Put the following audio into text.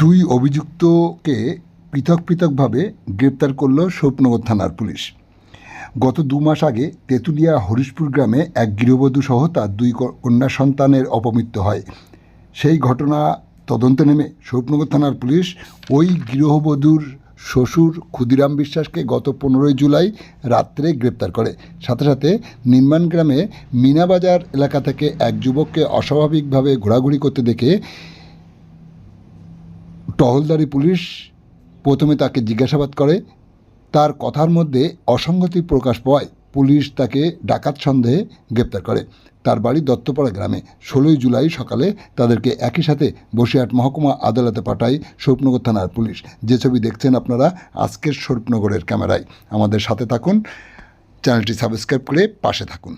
দুই অভিযুক্তকে পৃথক পৃথকভাবে গ্রেপ্তার করল স্বপ্নগর থানার পুলিশ। গত দু মাস আগে তেঁতুলিয়া হরিশপুর গ্রামে এক গৃহবধূ সহ তার দুই কন্যা সন্তানের অপমৃত্যু হয়। সেই ঘটনা তদন্তে নেমে স্বপ্নগর থানার পুলিশ ওই গৃহবধূর শ্বশুর ক্ষুদিরাম বিশ্বাসকে গত পনেরোই জুলাই রাত্রে গ্রেপ্তার করে। সাথে সাথে নির্মাণ গ্রামে মিনাবাজার এলাকা থেকে এক যুবককে অস্বাভাবিকভাবে ঘোরাঘুরি করতে দেখে টহলদারি পুলিশ প্রথমে তাকে জিজ্ঞাসাবাদ করে। তার কথার মধ্যে অসঙ্গতি প্রকাশ পাওয়ায় পুলিশ তাকে ডাকাত সন্দেহে গ্রেপ্তার করে। তার বাড়ি দত্তপাড়া গ্রামে। ষোলোই জুলাই সকালে তাদেরকে একই সাথে বসিরহাট মহকুমা আদালতে পাঠায় স্বরূপনগর থানার পুলিশ। যে ছবি দেখছেন আপনারা আজকের স্বরূপনগরের ক্যামেরায়। আমাদের সাথে থাকুন। চ্যানেলটি সাবস্ক্রাইব করে পাশে থাকুন।